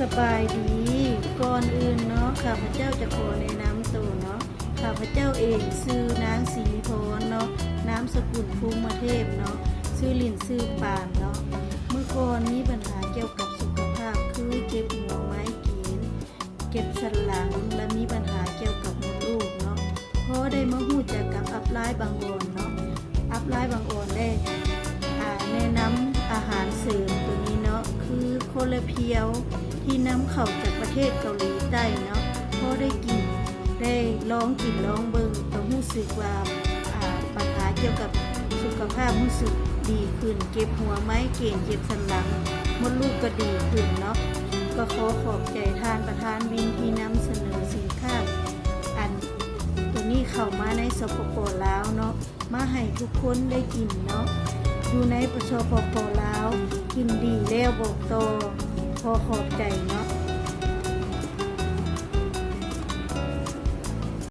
สบายดีก่อนอื่นเนาะข้าพเจ้าจะขอแนะนำตัวเนาะข้าพเจ้าเองชื่อนางศรีพรเนาะนามสกุลภูมิเทพเนาะชื่อลินชื่อปานเนาะเมื่อก่อนมีปัญหาเกี่ยวกับสุขภาพคือเจ็บหัวไม้เกีนเก็บสันหลังและมีปัญหาเกี่ยวกับมดลูกเนาะพอได้มาหูจักกับอัพไลน์บางโอนเนาะอัพไลน์บางโอนได้แนะนำอาหารเสริมตัวนี้เนาะคือโคเลเพียว ที่นำเข้าจากประเทศเกาหลีใต้เนาะพอได้กินได้ลองกินลองเบิ่งก็รู้สึกว่าปัญหาเกี่ยวกับสุขภาพรู้สึกดีขึ้น เก็บหัวไม้เก่งเจ็บสันหลังมดลูกก็ดีขึ้นเนาะก็ขอขอบใจทานประธานวินที่นำเสนอสินค้าอันตัวนี้เข้ามาในสปปลาวเนาะมาให้ทุกคนได้กินเนาะอยู่ในประชปปลาวกินดีแล้วบอกโตอ อขอบใจเนาะ